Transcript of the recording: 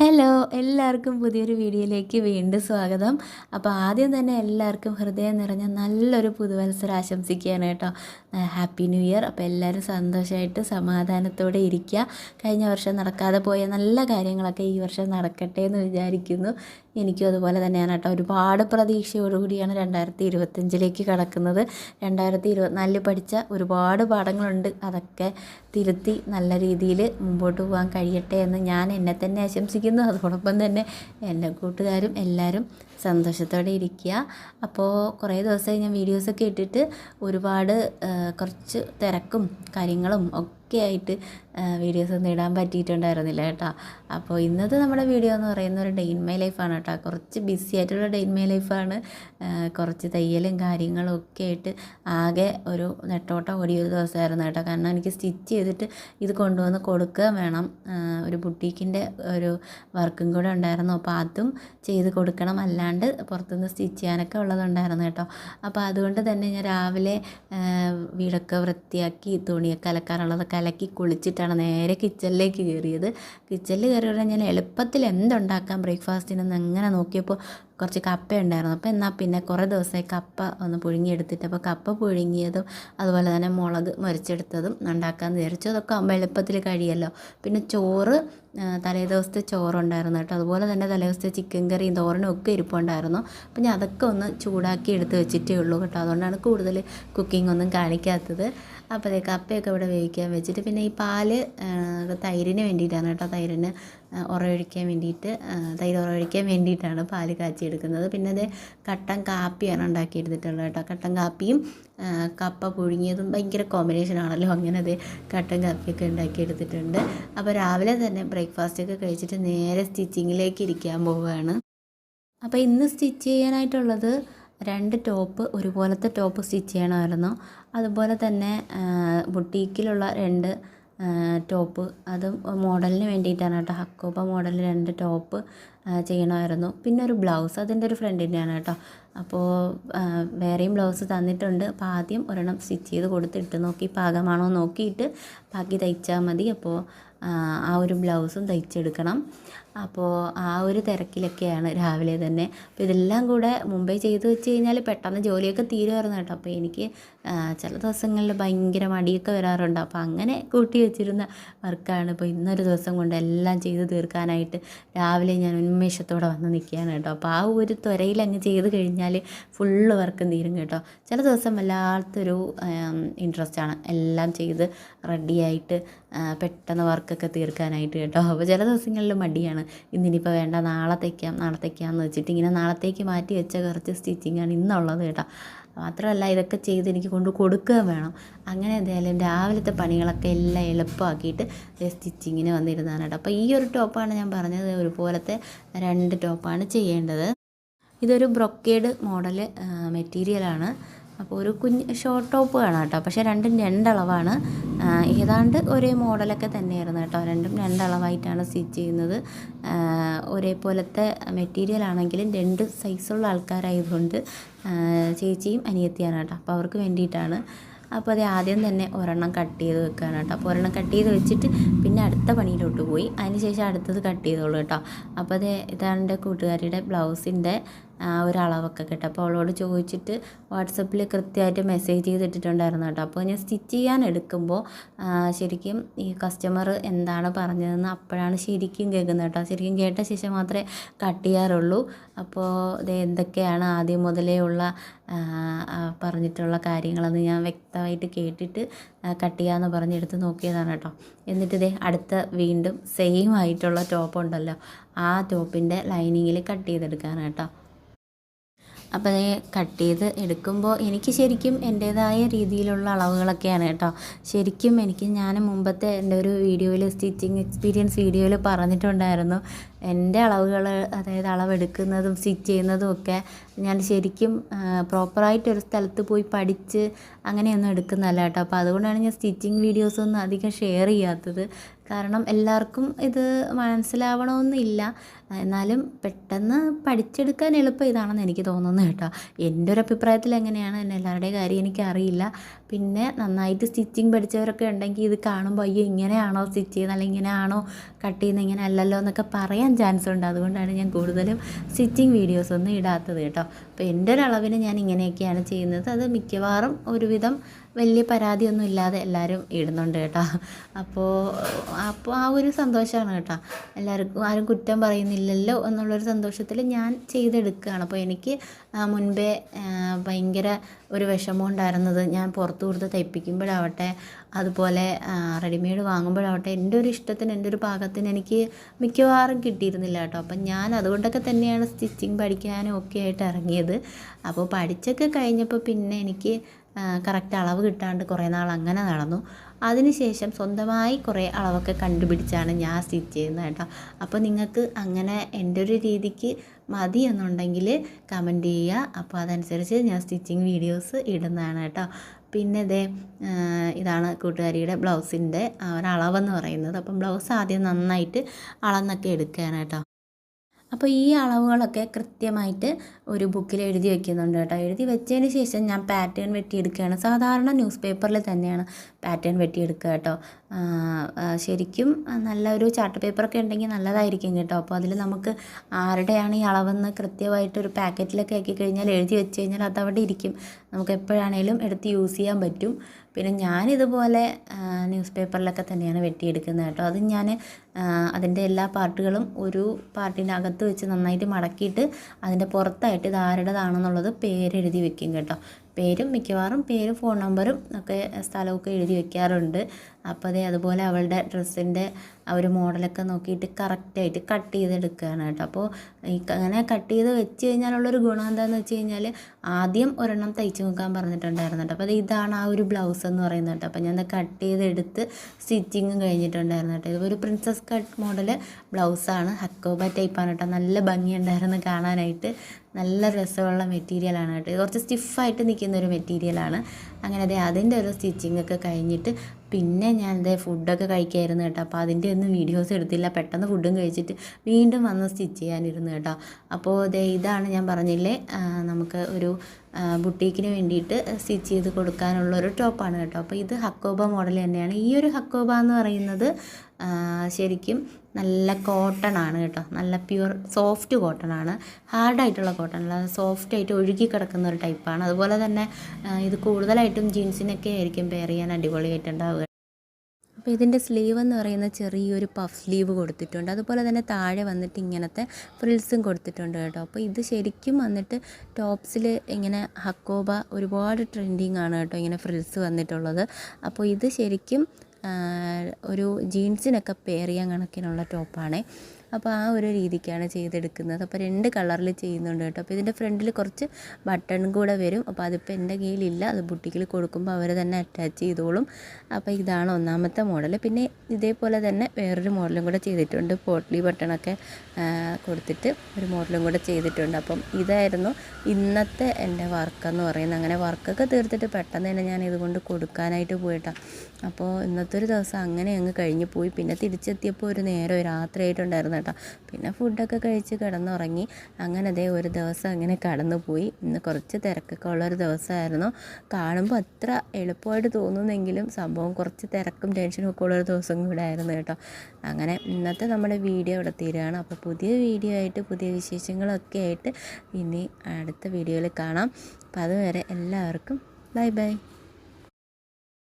Hello എല്ലാവർക്കും പുതിയൊരു വീഡിയോയിലേക്ക് വീണ്ടും സ്വാഗതം. അപ്പോൾ ആദ്യം തന്നെ എല്ലാവർക്കും ഹൃദയം നിറഞ്ഞ നല്ലൊരു പുതുവത്സരം ആശംസിക്കുകയാണ് കേട്ടോ. Happy new year. അപ്പോൾ എല്ലാവരും സന്തോഷമായിട്ട് സമാധാനത്തോടെ ഇരിക്കുക. കഴിഞ്ഞ വർഷം നടക്കാതെ പോയ നല്ല കാര്യങ്ങളൊക്കെ ഈ വർഷം നടക്കട്ടെ എന്ന് വിചാരിക്കുന്നു. എനിക്കും അതുപോലെ തന്നെയാണ് കേട്ടോ. ഒരുപാട് പ്രതീക്ഷയോടുകൂടിയാണ് രണ്ടായിരത്തി ഇരുപത്തഞ്ചിലേക്ക് കടക്കുന്നത്. രണ്ടായിരത്തി ഇരുപത്തിനാലിൽ പഠിച്ച ഒരുപാട് പാഠങ്ങളുണ്ട്. അതൊക്കെ തിരുത്തി നല്ല രീതിയിൽ മുമ്പോട്ട് പോകാൻ കഴിയട്ടെ എന്ന് ഞാൻ എന്നെ തന്നെ ആശംസിക്കുന്നു. അതോടൊപ്പം തന്നെ എന്റെ കൂട്ടുകാരും എല്ലാവരും സന്തോഷത്തോടെ ഇരിക്കുക. അപ്പോൾ കുറേ ദിവസമായി ഞാൻ വീഡിയോസൊക്കെ ഇട്ടിട്ട് ഒരുപാട് കുറച്ച് തിരക്കും കാര്യങ്ങളും ഒക്കെ ആയിട്ട് വീഡിയോസ് ഒന്നും ഇടാൻ പറ്റിയിട്ടുണ്ടായിരുന്നില്ല കേട്ടോ. അപ്പോൾ ഇന്നത്തെ നമ്മുടെ വീഡിയോ എന്ന് പറയുന്ന ഒരു ഡേ മൈ ലൈഫാണ് കേട്ടോ. കുറച്ച് ബിസി ആയിട്ടുള്ള ഡേ മൈ ലൈഫാണ് കുറച്ച് തയ്യലും കാര്യങ്ങളും ഒക്കെ ആയിട്ട് ആകെ ഒരു നെട്ടോട്ടം ഓടിയ ഒരു ദിവസമായിരുന്നു കേട്ടോ. കാരണം എനിക്ക് സ്റ്റിച്ച് ചെയ്തിട്ട് ഇത് കൊണ്ടുവന്ന് കൊടുക്കുക വേണം. ഒരു ബുട്ടീക്കിന്റെ ഒരു വർക്കും കൂടെ ഉണ്ടായിരുന്നു. അപ്പോൾ അതും ചെയ്ത് കൊടുക്കണം. അല്ലാണ്ട് പുറത്തുനിന്ന് സ്റ്റിച്ച് ചെയ്യാനൊക്കെ ഉള്ളതുണ്ടായിരുന്നു കേട്ടോ. അപ്പോൾ അതുകൊണ്ട് തന്നെ ഞാൻ രാവിലെ വീടൊക്കെ വൃത്തിയാക്കി തുണിയൊക്കെ അലക്കാനുള്ളതൊക്കെ അലക്കി കുളിച്ചിട്ടാണ് നേരെ കിച്ചണിലേക്ക് കയറിയത്. കിച്ചണിൽ കയറിയ ഞാൻ എളുപ്പത്തിൽ എന്തുണ്ടാക്കാം? ബ്രേക്ക്ഫാസ്റ്റിനെന്ന് അങ്ങനെ നോക്കിയപ്പോൾ കുറച്ച് കപ്പ ഉണ്ടായിരുന്നു. അപ്പോൾ എന്നാൽ പിന്നെ കുറേ ദിവസമായി കപ്പ ഒന്ന് പുഴുങ്ങിയെടുത്തിട്ട് അപ്പോൾ കപ്പ പുഴുങ്ങിയതും അതുപോലെ തന്നെ മുളക് മുരച്ചെടുത്തതും ഉണ്ടാക്കാമെന്ന് വിചാരിച്ചു. അതൊക്കെ എളുപ്പത്തിൽ കഴിയല്ലോ. പിന്നെ ചോറ് തലേ ദിവസത്തെ ചോറുണ്ടായിരുന്നു കേട്ടോ. അതുപോലെ തന്നെ തലേ ദിവസത്തെ ചിക്കൻ കറിയും തോരനും ഒക്കെ ഇരിപ്പുണ്ടായിരുന്നു. അപ്പോൾ ഞാൻ അതൊക്കെ ഒന്ന് ചൂടാക്കി എടുത്ത് വെച്ചിട്ടേ ഉള്ളൂ കേട്ടോ. അതുകൊണ്ടാണ് കൂടുതൽ കുക്കിംഗ് ഒന്നും കാണിക്കാത്തത്. അപ്പോൾ കപ്പയൊക്കെ ഇവിടെ വേവിക്കാൻ വെച്ചിട്ട് പിന്നെ ഈ പാൽ തൈരിന് വേണ്ടിയിട്ടാണ് കേട്ടോ തൈരിന് ഉറയൊഴിക്കാൻ വേണ്ടിയിട്ട് തൈര് ഉറയൊഴിക്കാൻ വേണ്ടിയിട്ടാണ് പാൽ കാച്ചിയെടുക്കുന്നത്. പിന്നെ അത് കട്ടൻ കാപ്പിയാണ് ഉണ്ടാക്കിയെടുത്തിട്ടുള്ളത് കേട്ടോ. കട്ടൻ കാപ്പിയും കപ്പ പുഴുങ്ങിയതും ഭയങ്കര കോമ്പിനേഷൻ ആണല്ലോ. അങ്ങനെ അത് കട്ടൻ കാപ്പിയൊക്കെ ഉണ്ടാക്കിയെടുത്തിട്ടുണ്ട്. അപ്പോൾ രാവിലെ തന്നെ ബ്രേക്ക്ഫാസ്റ്റ് ഒക്കെ കഴിച്ചിട്ട് നേരെ സ്റ്റിച്ചിങ്ങിലേക്ക് ഇരിക്കാൻ പോവുകയാണ്. അപ്പോൾ ഇന്ന് സ്റ്റിച്ച് ചെയ്യാനായിട്ടുള്ളത് രണ്ട് ടോപ്പ് ഒരുപോലത്തെ ടോപ്പ് സ്റ്റിച്ച് ചെയ്യണമായിരുന്നു. അതുപോലെ തന്നെ ബുട്ടീക്കിലുള്ള രണ്ട് ടോപ്പ്. അത് മോഡലിന് വേണ്ടിയിട്ടാണ് കേട്ടോ. ഹക്കോബ മോഡൽ രണ്ട് ടോപ്പ് ചെയ്യണമായിരുന്നു. പിന്നെ ഒരു ബ്ലൗസ് അതിന്റെ ഒരു ഫ്രണ്ടിന്റെയാണ് കേട്ടോ. അപ്പോൾ വേറെയും ബ്ലൗസ് തന്നിട്ടുണ്ട്. അപ്പോൾ ആദ്യം ഒരെണ്ണം സ്റ്റിച്ച് ചെയ്ത് കൊടുത്തിട്ട് നോക്കി പാകമാണോ നോക്കിയിട്ട് ബാക്കി തയ്ച്ചാൽ മതി. അപ്പോൾ ആ, ഒരു ബ്ലൗസും തയ്ച്ചെടുക്കണം. അപ്പോൾ ആ ഒരു തിരക്കിലൊക്കെയാണ് രാവിലെ തന്നെ. അപ്പോൾ ഇതെല്ലാം കൂടെ മുമ്പേ ചെയ്ത് വെച്ച് കഴിഞ്ഞാൽ പെട്ടെന്ന് ജോലിയൊക്കെ തീരുമായിരുന്നു കേട്ടോ. അപ്പോൾ എനിക്ക് ചില ദിവസങ്ങളിൽ ഭയങ്കര മടിയൊക്കെ വരാറുണ്ട്. അപ്പോൾ അങ്ങനെ കൂട്ടി വെച്ചിരുന്ന വർക്കാണ് ഇപ്പോൾ ഇന്നൊരു ദിവസം കൊണ്ട് എല്ലാം ചെയ്ത് തീർക്കാനായിട്ട് രാവിലെ ഞാൻ ഉന്മേഷത്തോടെ വന്ന് നിൽക്കുകയാണ് കേട്ടോ. അപ്പോൾ ആ ഒരു ത്വരയിൽ അങ്ങ് ചെയ്ത് കഴിഞ്ഞാൽ ഫുള്ള് വർക്കും തീരും കേട്ടോ. ചില ദിവസം വല്ലാത്തൊരു ഇൻട്രസ്റ്റാണ് എല്ലാം ചെയ്ത് റെഡിയായിട്ട് പെട്ടെന്ന് വർക്കൊക്കെ തീർക്കാനായിട്ട് കേട്ടോ. അപ്പോൾ ചില ദിവസങ്ങളിൽ മടിയാണ്. ഇന്നിനിപ്പോൾ വേണ്ട നാളെ തയ്ക്കാം നാളെ തയ്ക്കാം എന്ന് വെച്ചിട്ട് ഇങ്ങനെ നാളത്തേക്ക് മാറ്റി വെച്ച കുറച്ച് സ്റ്റിച്ചിങ്ങാണ് ഇന്നുള്ളത് കേട്ടോ. മാത്രമല്ല ഇതൊക്കെ ചെയ്ത് എനിക്ക് കൊണ്ട് കൊടുക്കുകയും വേണം. അങ്ങനെ എന്തായാലും രാവിലത്തെ പണികളൊക്കെ എല്ലാം എളുപ്പമാക്കിയിട്ട് സ്റ്റിച്ചിങ്ങിന് വന്നിരുന്നതാണ് കേട്ടോ. അപ്പോൾ ഈ ഒരു ടോപ്പാണ് ഞാൻ പറഞ്ഞത് ഒരുപോലത്തെ രണ്ട് ടോപ്പാണ് ചെയ്യേണ്ടത്. ഇതൊരു ബ്രൊക്കേഡ് മോഡൽ മെറ്റീരിയലാണ്. അപ്പോൾ ഒരു കുഞ്ഞ് ഷോർട്ട് ടോപ്പ് വേണം കേട്ടോ. പക്ഷേ രണ്ടും രണ്ടളവാണ്. ഏതാണ്ട് ഒരേ മോഡലൊക്കെ തന്നെയായിരുന്നു കേട്ടോ. രണ്ടും രണ്ടളവായിട്ടാണ് സ്റ്റിച്ച് ചെയ്യുന്നത്. ഒരേപോലത്തെ മെറ്റീരിയൽ ആണെങ്കിലും രണ്ട് സൈസുള്ള ആൾക്കാരായതുകൊണ്ട് ചേച്ചിയും അനിയത്തിയാണ് കേട്ടോ. അപ്പോൾ അവർക്ക് വേണ്ടിയിട്ടാണ്. അപ്പോൾ അത് ആദ്യം തന്നെ ഒരെണ്ണം കട്ട് ചെയ്ത് വെക്കുകയാണ് കേട്ടോ. അപ്പോൾ ഒരെണ്ണം കട്ട് ചെയ്ത് വെച്ചിട്ട് പിന്നെ അടുത്ത പണിയിലോട്ട് പോയി. അതിന് ശേഷം അടുത്തത് കട്ട് ചെയ്തോളൂ കേട്ടോ. അപ്പോൾ അത് ഇതാണ് എന്റെ കൂട്ടുകാരിയുടെ ബ്ലൗസിന്റെ ആ ഒരു കേട്ടോ. അപ്പോൾ അവളോട് ചോദിച്ചിട്ട് വാട്സപ്പിൽ കൃത്യമായിട്ട് മെസ്സേജ് ചെയ്തിട്ടിട്ടുണ്ടായിരുന്നു കേട്ടോ. അപ്പോൾ ഞാൻ സ്റ്റിച്ച് ചെയ്യാൻ എടുക്കുമ്പോൾ ശരിക്കും ഈ കസ്റ്റമർ എന്താണ് പറഞ്ഞതെന്ന് അപ്പോഴാണ് ശരിക്കും കേൾക്കുന്നത് കേട്ടോ. ശരിക്കും കേട്ട ശേഷം മാത്രമേ കട്ട് ചെയ്യാറുള്ളൂ. അപ്പോൾ ഇത് എന്തൊക്കെയാണ് ആദ്യം മുതലേ ഉള്ള പറഞ്ഞിട്ടുള്ള കാര്യങ്ങളെന്ന് ഞാൻ വ്യക്തമായിട്ട് കേട്ടിട്ട് കട്ട് ചെയ്യാമെന്ന് പറഞ്ഞെടുത്ത് നോക്കിയതാണ് കേട്ടോ. എന്നിട്ട് ഇതേ അടുത്ത വീണ്ടും സെയിം ആയിട്ടുള്ള ടോപ്പ് ഉണ്ടല്ലോ. ആ ടോപ്പിന്റെ ലൈനിങ്ങിൽ കട്ട് ചെയ്തെടുക്കാനാണ് കേട്ടോ. അപ്പോൾ അത് കട്ട് ചെയ്ത് എടുക്കുമ്പോൾ എനിക്ക് ശരിക്കും എന്റേതായ രീതിയിലുള്ള അളവുകളൊക്കെയാണ് കേട്ടോ. ശരിക്കും എനിക്ക് ഞാൻ മുമ്പത്തെ എന്റെ ഒരു വീഡിയോയിൽ സ്റ്റിച്ചിങ് എക്സ്പീരിയൻസ് വീഡിയോയിൽ പറഞ്ഞിട്ടുണ്ടായിരുന്നു. എന്റെ അളവുകൾ അതായത് അളവെടുക്കുന്നതും സ്റ്റിച്ച് ചെയ്യുന്നതും ഒക്കെ ഞാൻ ശരിക്കും പ്രോപ്പറായിട്ട് ഒരു സ്ഥലത്ത് പോയി പഠിച്ച് അങ്ങനെയൊന്നും എടുക്കുന്നതല്ല കേട്ടോ. അപ്പോൾ അതുകൊണ്ടാണ് ഞാൻ സ്റ്റിച്ചിങ് വീഡിയോസൊന്നും അധികം ഷെയർ ചെയ്യാത്തത്. കാരണം എല്ലാവർക്കും ഇത് മനസ്സിലാവണമെന്നില്ല. എന്നാലും പെട്ടെന്ന് പഠിച്ചെടുക്കാൻ എളുപ്പം ഇതാണെന്ന് എനിക്ക് തോന്നുന്നു കേട്ടോ. എന്റെ ഒരു അഭിപ്രായത്തിൽ എങ്ങനെയാണ് എന്നെ എല്ലാവരുടെയും കാര്യം എനിക്കറിയില്ല. പിന്നെ നന്നായിട്ട് സ്റ്റിച്ചിങ് പഠിച്ചവരൊക്കെ ഉണ്ടെങ്കിൽ ഇത് കാണുമ്പോൾ അയ്യോ ഇങ്ങനെയാണോ സ്റ്റിച്ച് ചെയ്യുന്നത്? അല്ലെങ്കിൽ ഇങ്ങനെയാണോ കട്ട് ചെയ്യുന്നത്? ഇങ്ങനെ അല്ലല്ലോ എന്നൊക്കെ പറയാൻ ചാൻസ് ഉണ്ട്. അതുകൊണ്ടാണ് ഞാൻ കൂടുതലും സ്റ്റിച്ചിങ് വീഡിയോസ് ഒന്നും ഇടാത്തത് കേട്ടോ. അപ്പോൾ എന്റെ ഒരു അളവിന് ഞാൻ ഇങ്ങനെയൊക്കെയാണ് ചെയ്യുന്നത്. അത് മിക്കവാറും ഒരുവിധം വലിയ പരാതിയൊന്നും ഇല്ലാതെ എല്ലാവരും ഇടുന്നുണ്ട് കേട്ടോ. അപ്പോൾ അപ്പോൾ ആ ഒരു സന്തോഷമാണ് കേട്ടോ. എല്ലാവർക്കും ആരും കുറ്റം പറയുന്നില്ലല്ലോ എന്നുള്ളൊരു സന്തോഷത്തിൽ ഞാൻ ചെയ്തെടുക്കുകയാണ്. അപ്പോൾ എനിക്ക് മുൻപേ ഭയങ്കര ഒരു വിഷമം ഉണ്ടായിരുന്നത് ഞാൻ പുറത്തു കൊടുത്ത് തയ്പ്പിക്കുമ്പോഴാവട്ടെ അതുപോലെ റെഡിമെയ്ഡ് വാങ്ങുമ്പോഴാവട്ടെ എന്റെ ഒരു ഇഷ്ടത്തിന് എന്റെ ഒരു പാകത്തിന് എനിക്ക് മിക്കവാറും കിട്ടിയിരുന്നില്ല കേട്ടോ. അപ്പം ഞാൻ അതുകൊണ്ടൊക്കെ തന്നെയാണ് സ്റ്റിച്ചിങ് പഠിക്കാനും ഒക്കെ ആയിട്ട് ഇറങ്ങിയത്. അപ്പോൾ പഠിച്ചൊക്കെ കഴിഞ്ഞപ്പോൾ പിന്നെ എനിക്ക് കറക്റ്റ് അളവ് കിട്ടാണ്ട് കുറേ നാൾ അങ്ങനെ നടന്നു. അതിനുശേഷം സ്വന്തമായി കുറേ അളവൊക്കെ കണ്ടുപിടിച്ചാണ് ഞാൻ സ്റ്റിച്ച് ചെയ്യുന്നത് കേട്ടോ. അപ്പോൾ നിങ്ങൾക്ക് അങ്ങനെ എന്റെ ഒരു രീതിക്ക് മതി എന്നുണ്ടെങ്കിൽ കമന്റ് ചെയ്യുക. അപ്പോൾ അതനുസരിച്ച് ഞാൻ സ്റ്റിച്ചിങ് വീഡിയോസ് ഇടുന്നതാണ് കേട്ടോ. പിന്നെ ഇതേ ഇതാണ് കൂട്ടുകാരിയുടെ ബ്ലൗസിന്റെ ഒരളവെന്ന് പറയുന്നത്. അപ്പം ബ്ലൗസ് ആദ്യം നന്നായിട്ട് അളന്നൊക്കെ എടുക്കുകയാണ് കേട്ടോ. അപ്പോൾ ഈ അളവുകളൊക്കെ കൃത്യമായിട്ട് ഒരു ബുക്കിൽ എഴുതി വെക്കുന്നുണ്ട് കേട്ടോ. എഴുതി വെച്ചതിന് ശേഷം ഞാൻ പാറ്റേൺ വെട്ടിയെടുക്കുകയാണ്. സാധാരണ ന്യൂസ് പേപ്പറിൽ തന്നെയാണ് പാറ്റേൺ വെട്ടിയെടുക്കുക കേട്ടോ. ശരിക്കും നല്ലൊരു ചാർട്ട് പേപ്പറൊക്കെ ഉണ്ടെങ്കിൽ നല്ലതായിരിക്കും കേട്ടോ. അപ്പോൾ അതിൽ നമുക്ക് ആരുടെയാണ് ഈ അളവെന്ന് കൃത്യമായിട്ട് ഒരു പാക്കറ്റിലൊക്കെ ആക്കി കഴിഞ്ഞാൽ എഴുതി വെച്ച് കഴിഞ്ഞാൽ അതവിടെ ഇരിക്കും. നമുക്ക് എപ്പോഴാണേലും എടുത്ത് യൂസ് ചെയ്യാൻ പറ്റും. പിന്നെ ഞാനിതുപോലെ ന്യൂസ് പേപ്പറിലൊക്കെ തന്നെയാണ് വെട്ടിയെടുക്കുന്നത് കേട്ടോ. അത് ഞാൻ അതിന്റെ എല്ലാ പാർട്ടുകളും ഒരു പാർട്ടിനകത്ത് വെച്ച് നന്നായിട്ട് മടക്കിയിട്ട് അതിന്റെ പുറത്തായിട്ട് ഇത് ആരുടേതാണെന്നുള്ളത് പേരെഴുതി വെക്കും കേട്ടോ. പേരും മിക്കവാറും പേരും ഫോൺ നമ്പറും ഒക്കെ സ്ഥലമൊക്കെ എഴുതി വെക്കാറുണ്ട്. അപ്പോൾ അതേ അതുപോലെ അവളുടെ ഡ്രസ്സിന്റെ ആ ഒരു മോഡലൊക്കെ നോക്കിയിട്ട് കറക്റ്റായിട്ട് കട്ട് ചെയ്തെടുക്കുകയാണ് കേട്ടോ. അപ്പോൾ അങ്ങനെ കട്ട് ചെയ്ത് വെച്ച് കഴിഞ്ഞാലുള്ളൊരു ഗുണം എന്താണെന്ന് വെച്ച് കഴിഞ്ഞാൽ ആദ്യം ഒരെണ്ണം തയ്ച്ച് നോക്കാൻ പറഞ്ഞിട്ടുണ്ടായിരുന്നു കേട്ടോ. അപ്പോൾ ഇതാണ് ആ ഒരു ബ്ലൗസ് എന്ന് പറയുന്നത് കേട്ടോ. അപ്പോൾ ഞാൻ കട്ട് ചെയ്തെടുത്ത് സ്റ്റിച്ചിങ്ങും കഴിഞ്ഞിട്ടുണ്ടായിരുന്നു കേട്ടോ. ഇതൊരു പ്രിൻസസ് കട്ട് മോഡൽ ബ്ലൗസാണ്. ഹക്കോബ ടൈപ്പാണ് കേട്ടോ. നല്ല ഭംഗിയുണ്ടായിരുന്നു കാണാനായിട്ട്. നല്ല രസമുള്ള മെറ്റീരിയലാണ് കേട്ടോ. കുറച്ച് സ്റ്റിഫായിട്ട് നിൽക്കുന്ന ഒരു മെറ്റീരിയലാണ്. അങ്ങനെ അതെ അതിന്റെ ഒരു സ്റ്റിച്ചിങ് ഒക്കെ കഴിഞ്ഞിട്ട് പിന്നെ ഞാൻ എന്താ ഫുഡൊക്കെ കഴിക്കായിരുന്നു കേട്ടോ. അപ്പോൾ അതിന്റെ ഒന്നും വീഡിയോസ് എടുത്തില്ല. പെട്ടെന്ന് ഫുഡും കഴിച്ചിട്ട് വീണ്ടും വന്ന് സ്റ്റിച്ച് ചെയ്യാനിരുന്നു കേട്ടോ. അപ്പോൾ ദേ ഇതാണ് ഞാൻ പറഞ്ഞില്ലേ നമുക്ക് ഒരു ബുട്ടീക്കിന് വേണ്ടിയിട്ട് സ്റ്റിച്ച് ചെയ്ത് കൊടുക്കാനുള്ള ഒരു ടോപ്പാണ് കേട്ടോ. അപ്പോൾ ഇത് ഹക്കോബ മോഡൽ തന്നെയാണ്. ഈ ഒരു ഹക്കോബ എന്ന് പറയുന്നത് ശരിക്കും നല്ല കോട്ടൺ ആണ് കേട്ടോ. നല്ല പ്യുവർ സോഫ്റ്റ് കോട്ടൺ ആണ് ഹാർഡായിട്ടുള്ള കോട്ടൺ അല്ല സോഫ്റ്റ് ആയിട്ട് ഒഴുകി കിടക്കുന്ന ഒരു ടൈപ്പാണ്. അതുപോലെ തന്നെ ഇത് കൂടുതലായിട്ടും ജീൻസിനൊക്കെ ആയിരിക്കും പെയർ ചെയ്യാൻ അടിപൊളിയായിട്ടുണ്ടാവുക. അപ്പോൾ ഇതിന്റെ സ്ലീവ് എന്ന് പറയുന്ന ചെറിയൊരു പഫ് സ്ലീവ് കൊടുത്തിട്ടുണ്ട്. അതുപോലെ തന്നെ താഴെ വന്നിട്ട് ഇങ്ങനത്തെ ഫ്രിൽസും കൊടുത്തിട്ടുണ്ട് കേട്ടോ. അപ്പോൾ ഇത് ശരിക്കും വന്നിട്ട് ടോപ്സിൽ ഇങ്ങനെ ഹക്കോബ ഒരുപാട് ട്രെൻഡിങ് ആണ് കേട്ടോ ഇങ്ങനെ ഫ്രിൽസ് വന്നിട്ടുള്ളത്. അപ്പോൾ ഇത് ശരിക്കും ഒരു ജീൻസിനൊക്കെ പെയർ ചെയ്യാൻ കണക്കിനുള്ള ടോപ്പാണ്. അപ്പോൾ ആ ഒരു രീതിക്കാണ് ചെയ്തെടുക്കുന്നത്. അപ്പോൾ രണ്ട് കളറിൽ ചെയ്യുന്നുണ്ട് കേട്ടോ. അപ്പോൾ ഇതിന്റെ ഫ്രണ്ടിൽ കുറച്ച് ബട്ടൺ കൂടെ വരും. അപ്പോൾ അതിപ്പോൾ എന്റെ കയ്യിലില്ല. അത് ബുട്ടിക്കിൽ കൊടുക്കുമ്പോൾ അവർ തന്നെ അറ്റാച്ച് ചെയ്തോളും. അപ്പോൾ ഇതാണ് ഒന്നാമത്തെ മോഡൽ. പിന്നെ ഇതേപോലെ തന്നെ വേറൊരു മോഡലും കൂടെ ചെയ്തിട്ടുണ്ട്. പോട്ട്ലി ബട്ടണൊക്കെ കൊടുത്തിട്ട് ഒരു മോഡലും കൂടെ ചെയ്തിട്ടുണ്ട്. അപ്പം ഇതായിരുന്നു ഇന്നത്തെ എന്റെ വർക്കെന്ന് പറയുന്നത്. അങ്ങനെ വർക്കൊക്കെ തീർത്തിട്ട് പെട്ടെന്ന് തന്നെ ഞാൻ ഇതുകൊണ്ട് കൊടുക്കാനായിട്ട് പോയിട്ടാണ് അപ്പോൾ ഇന്നത്തെ ഒരു ദിവസം അങ്ങനെ അങ്ങ് കഴിഞ്ഞ് പോയി. പിന്നെ തിരിച്ചെത്തിയപ്പോൾ ഒരു നേരം രാത്രിയായിട്ടുണ്ടായിരുന്നു കേട്ടോ. പിന്നെ ഫുഡൊക്കെ കഴിച്ച് കിടന്നുറങ്ങി. അങ്ങനെ അതേ ഒരു ദിവസം അങ്ങനെ കടന്നുപോയി. ഇന്ന് കുറച്ച് തിരക്കൊക്കെ ഉള്ളൊരു ദിവസമായിരുന്നു. കാണുമ്പോൾ അത്ര എളുപ്പമായിട്ട് തോന്നുന്നെങ്കിലും സംഭവം കുറച്ച് തിരക്കും ടെൻഷനും ഒക്കെ ഉള്ളൊരു ദിവസം കൂടെ ആയിരുന്നു കേട്ടോ. അങ്ങനെ ഇന്നത്തെ നമ്മുടെ വീഡിയോ ഇവിടെ തീരുകയാണ്. അപ്പോൾ പുതിയ വീഡിയോ ആയിട്ട് പുതിയ വിശേഷങ്ങളൊക്കെ ആയിട്ട് ഇനി അടുത്ത വീഡിയോയിൽ കാണാം. അപ്പോൾ അതുവരെ എല്ലാവർക്കും ബൈ ബൈ.